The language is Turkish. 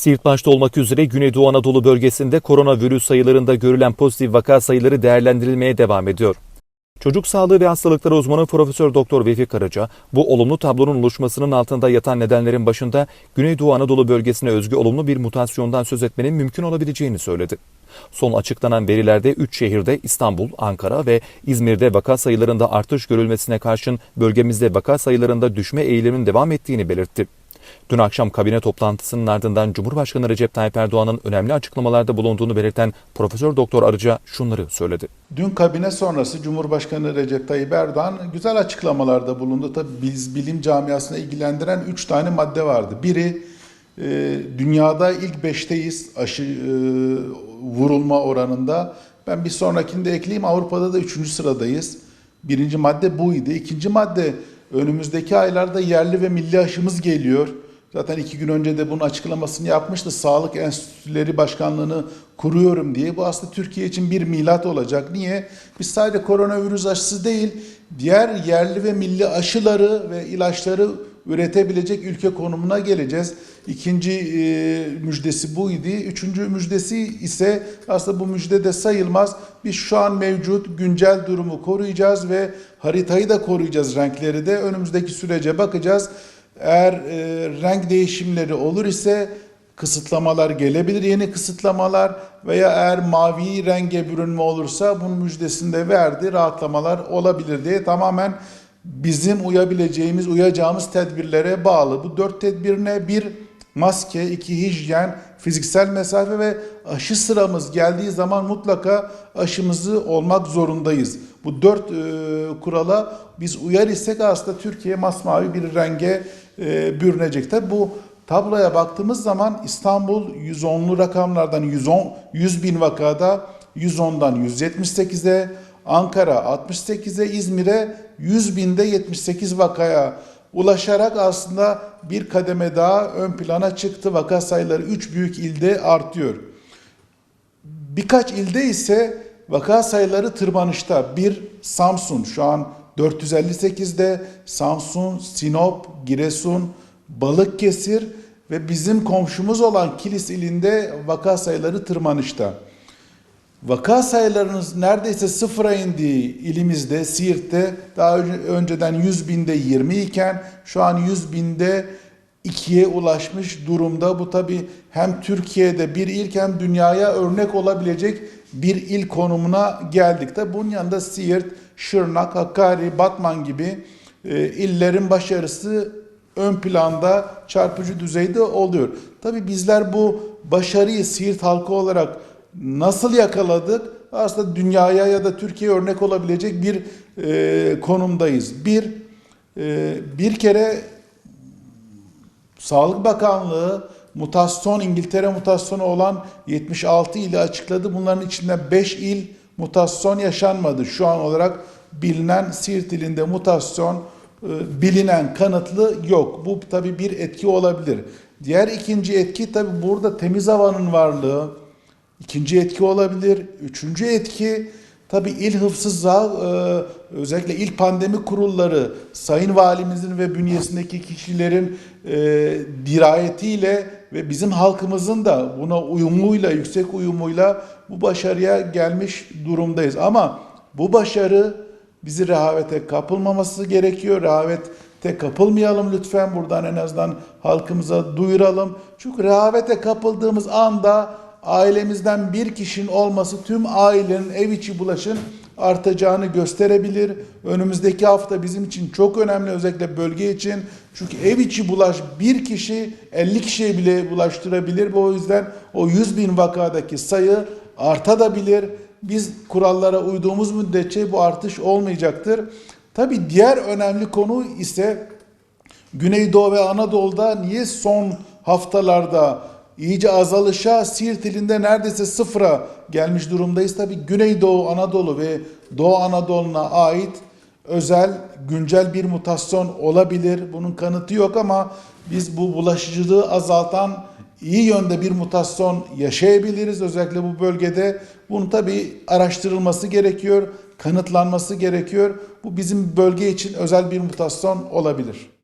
Siirt başta olmak üzere Güneydoğu Anadolu bölgesinde koronavirüs sayılarında görülen pozitif vaka sayıları değerlendirilmeye devam ediyor. Çocuk sağlığı ve hastalıkları uzmanı Profesör Doktor Vefik Karaca, bu olumlu tablonun oluşmasının altında yatan nedenlerin başında Güneydoğu Anadolu bölgesine özgü olumlu bir mutasyondan söz etmenin mümkün olabileceğini söyledi. Son açıklanan verilerde 3 şehirde İstanbul, Ankara ve İzmir'de vaka sayılarında artış görülmesine karşın bölgemizde vaka sayılarında düşme eğiliminin devam ettiğini belirtti. Dün akşam kabine toplantısının ardından Cumhurbaşkanı Recep Tayyip Erdoğan'ın önemli açıklamalarda bulunduğunu belirten Profesör Doktor Arıca şunları söyledi. Dün kabine sonrası Cumhurbaşkanı Recep Tayyip Erdoğan güzel açıklamalarda bulundu. Tabii biz bilim camiasını ilgilendiren 3 tane madde vardı. Biri e, dünyada ilk beşteyiz aşı e, vurulma oranında. Ben bir sonrakinde ekleyeyim Avrupa'da da 3. sıradayız. Birinci madde buydu. İkinci madde önümüzdeki aylarda yerli ve milli aşımız geliyor. Zaten iki gün önce de bunun açıklamasını yapmıştı. Sağlık Enstitüleri Başkanlığı'nı kuruyorum diye. Bu aslında Türkiye için bir milat olacak. Niye? Biz sadece koronavirüs aşısı değil, diğer yerli ve milli aşıları ve ilaçları üretebilecek ülke konumuna geleceğiz. İkinci e, müjdesi buydu. Üçüncü müjdesi ise aslında bu müjde de sayılmaz. Biz şu an mevcut güncel durumu koruyacağız ve haritayı da koruyacağız renkleri de. Önümüzdeki sürece bakacağız. Eğer e, renk değişimleri olur ise kısıtlamalar gelebilir, yeni kısıtlamalar veya eğer mavi renge bürünme olursa bunun müjdesini de verdi, rahatlamalar olabilir diye tamamen bizim uyabileceğimiz, uyacağımız tedbirlere bağlı. Bu dört tedbirine bir maske, iki hijyen, fiziksel mesafe ve aşı sıramız geldiği zaman mutlaka aşımızı olmak zorundayız. Bu dört e, kurala biz uyar isek aslında Türkiye masmavi bir renge e, bürünecek. Tabi bu tabloya baktığımız zaman İstanbul 110'lu rakamlardan 110 100 bin vakada 110'dan 178'e, Ankara 68'e, İzmir'e 100 binde 78 vakaya ulaşarak aslında bir kademe daha ön plana çıktı. Vaka sayıları 3 büyük ilde artıyor. Birkaç ilde ise vaka sayıları tırmanışta. Bir Samsun şu an 458'de, Samsun, Sinop, Giresun, Balıkesir ve bizim komşumuz olan Kilis ilinde vaka sayıları tırmanışta. Vaka sayılarınız neredeyse sıfıra indiği ilimizde, Siirt'te daha önceden 100 binde 20 iken şu an 100 binde 2'ye ulaşmış durumda. Bu tabi hem Türkiye'de bir ilk hem dünyaya örnek olabilecek bir il konumuna geldik. Tabi bunun yanında Siirt, Şırnak, Hakkari, Batman gibi e, illerin başarısı ön planda çarpıcı düzeyde oluyor. Tabi bizler bu başarıyı Siirt halkı olarak nasıl yakaladık? Aslında dünyaya ya da Türkiye'ye örnek olabilecek bir e, konumdayız. Bir, e, bir kere Sağlık Bakanlığı mutasyon İngiltere mutasyonu olan 76 ili açıkladı. Bunların içinde 5 il mutasyon yaşanmadı. Şu an olarak bilinen Siirt ilinde mutasyon e, bilinen kanıtlı yok. Bu tabii bir etki olabilir. Diğer ikinci etki tabii burada temiz havanın varlığı. İkinci etki olabilir. Üçüncü etki tabii il hıfsızlığa e, özellikle il pandemi kurulları Sayın Valimizin ve bünyesindeki kişilerin e, dirayetiyle ve bizim halkımızın da buna uyumuyla, yüksek uyumuyla bu başarıya gelmiş durumdayız. Ama bu başarı bizi rehavete kapılmaması gerekiyor. Rehavete kapılmayalım lütfen. Buradan en azından halkımıza duyuralım. Çünkü rehavete kapıldığımız anda ailemizden bir kişinin olması tüm ailenin ev içi bulaşın artacağını gösterebilir. Önümüzdeki hafta bizim için çok önemli özellikle bölge için. Çünkü ev içi bulaş bir kişi 50 kişiye bile bulaştırabilir. O yüzden o 100 bin vakadaki sayı artabilir. Biz kurallara uyduğumuz müddetçe bu artış olmayacaktır. Tabi diğer önemli konu ise Güneydoğu ve Anadolu'da niye son haftalarda iyice azalışa Siirt ilinde neredeyse sıfıra gelmiş durumdayız. Tabi Güneydoğu Anadolu ve Doğu Anadolu'na ait özel güncel bir mutasyon olabilir. Bunun kanıtı yok ama biz bu bulaşıcılığı azaltan iyi yönde bir mutasyon yaşayabiliriz özellikle bu bölgede. Bunun tabi araştırılması gerekiyor, kanıtlanması gerekiyor. Bu bizim bölge için özel bir mutasyon olabilir.